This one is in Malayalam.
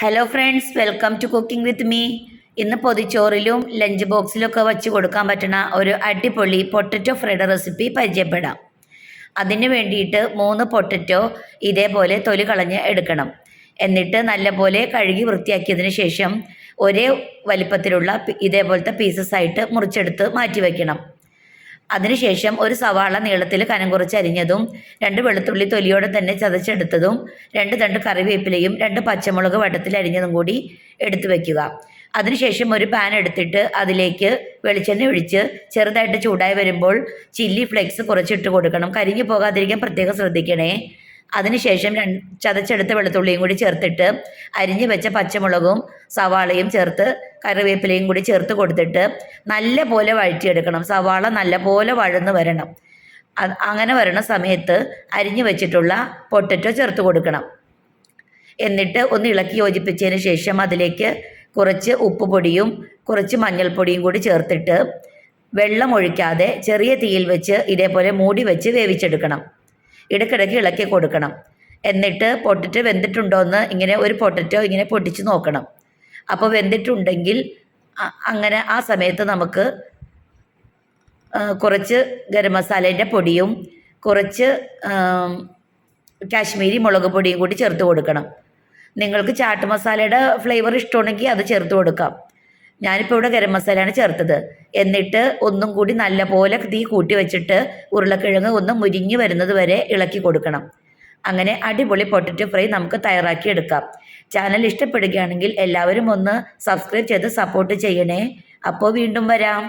Hello friends welcome to cooking with me ഇന്ന് പൊതിച്ചോറിലും ലഞ്ച് ബോക്സിലൊക്കെ വെച്ച് കൊടുക്കാൻ പറ്റുന്ന ഒരു അടിപൊളി പൊട്ടറ്റോ ഫ്രൈഡ് റെസിപ്പി പരിചയപ്പെടാം. അതിന് വേണ്ടിയിട്ട് മൂന്ന് പൊട്ടറ്റോ ഇതേപോലെ തൊലി കളഞ്ഞ് എടുക്കണം. എന്നിട്ട് നല്ലപോലെ കഴുകി വൃത്തിയാക്കിയതിന് ശേഷം ഒരേ വലിപ്പത്തിലുള്ള ഇതേപോലത്തെ പീസസ് ആയിട്ട് മുറിച്ചെടുത്ത് മാറ്റി വയ്ക്കണം അതിനുശേഷം ഒരു സവാള നീളത്തിൽ കനം കുറച്ച് അരിഞ്ഞതും രണ്ട് വെളുത്തുള്ളി തൊലിയോടെ തന്നെ ചതച്ചെടുത്തതും രണ്ട് തണ്ട് കറിവേപ്പിലയും രണ്ട് പച്ചമുളക് വട്ടത്തിൽ അരിഞ്ഞതും കൂടി എടുത്തു വയ്ക്കുക അതിനുശേഷം ഒരു പാൻ എടുത്തിട്ട് അതിലേക്ക് വെളിച്ചെണ്ണ ഒഴിച്ച് ചെറുതായിട്ട് ചൂടായി വരുമ്പോൾ ചില്ലി ഫ്ലേക്സ് കുറച്ചിട്ട് കൊടുക്കണം. കരിഞ്ഞു പോകാതിരിക്കാൻ പ്രത്യേകം ശ്രദ്ധിക്കണേ. അതിനുശേഷം രണ്ട് ചതച്ചെടുത്ത വെളുത്തുള്ളിയും കൂടി ചേർത്തിട്ട് അരിഞ്ഞു വെച്ച പച്ചമുളകും സവാളയും ചേർത്ത് കറിവേപ്പിലയും കൂടി ചേർത്ത് കൊടുത്തിട്ട് നല്ല പോലെ വഴറ്റിയെടുക്കണം. സവാള നല്ല പോലെ വഴന്ന് വരണം. അങ്ങനെ വരണ സമയത്ത് അരിഞ്ഞു വെച്ചിട്ടുള്ള പൊട്ടറ്റോ ചേർത്ത് കൊടുക്കണം. എന്നിട്ട് ഒന്ന് ഇളക്കി യോജിപ്പിച്ചതിന് ശേഷം അതിലേക്ക് കുറച്ച് ഉപ്പ് പൊടിയും കുറച്ച് മഞ്ഞൾപ്പൊടിയും കൂടി ചേർത്തിട്ട് വെള്ളം ഒഴിക്കാതെ ചെറിയ തീയിൽ വെച്ച് ഇതേപോലെ മൂടി വെച്ച് വേവിച്ചെടുക്കണം. ഇടയ്ക്കിടയ്ക്ക് ഇളക്കി കൊടുക്കണം. എന്നിട്ട് പൊട്ടിറ്റ് വെന്തിട്ടുണ്ടോ എന്ന് ഇങ്ങനെ ഒരു പൊട്ടറ്റോ ഇങ്ങനെ പൊട്ടിച്ച് നോക്കണം. അപ്പോൾ വെന്തിട്ടുണ്ടെങ്കിൽ അങ്ങനെ ആ സമയത്ത് നമുക്ക് കുറച്ച് ഗരം മസാലേന്റെ പൊടിയും കുറച്ച് കാശ്മീരി മുളക് പൊടിയും കൂടി ചേർത്ത് കൊടുക്കണം. നിങ്ങൾക്ക് ചാട്ട് മസാലയുടെ ഫ്ലേവർ ഇഷ്ടമുണ്ടെങ്കിൽ അത് ചേർത്ത് കൊടുക്കാം. ഞാനിപ്പോൾ ഇവിടെ ഗരം മസാലയാണ് ചേർത്തത്. എന്നിട്ട് ഒന്നും കൂടി നല്ലപോലെ തീ കൂട്ടി വെച്ചിട്ട് ഉരുളക്കിഴങ്ങ് ഒന്ന് മുരിഞ്ഞ് വരുന്നത് വരെ ഇളക്കി കൊടുക്കണം. അങ്ങനെ അടിപൊളി പൊട്ടറ്റോ ഫ്രൈ നമുക്ക് തയ്യാറാക്കി എടുക്കാം. ചാനൽ ഇഷ്ടപ്പെടുകയാണെങ്കിൽ എല്ലാവരും ഒന്ന് സബ്സ്ക്രൈബ് ചെയ്ത് സപ്പോർട്ട് ചെയ്യണേ. അപ്പോൾ വീണ്ടും വരാം.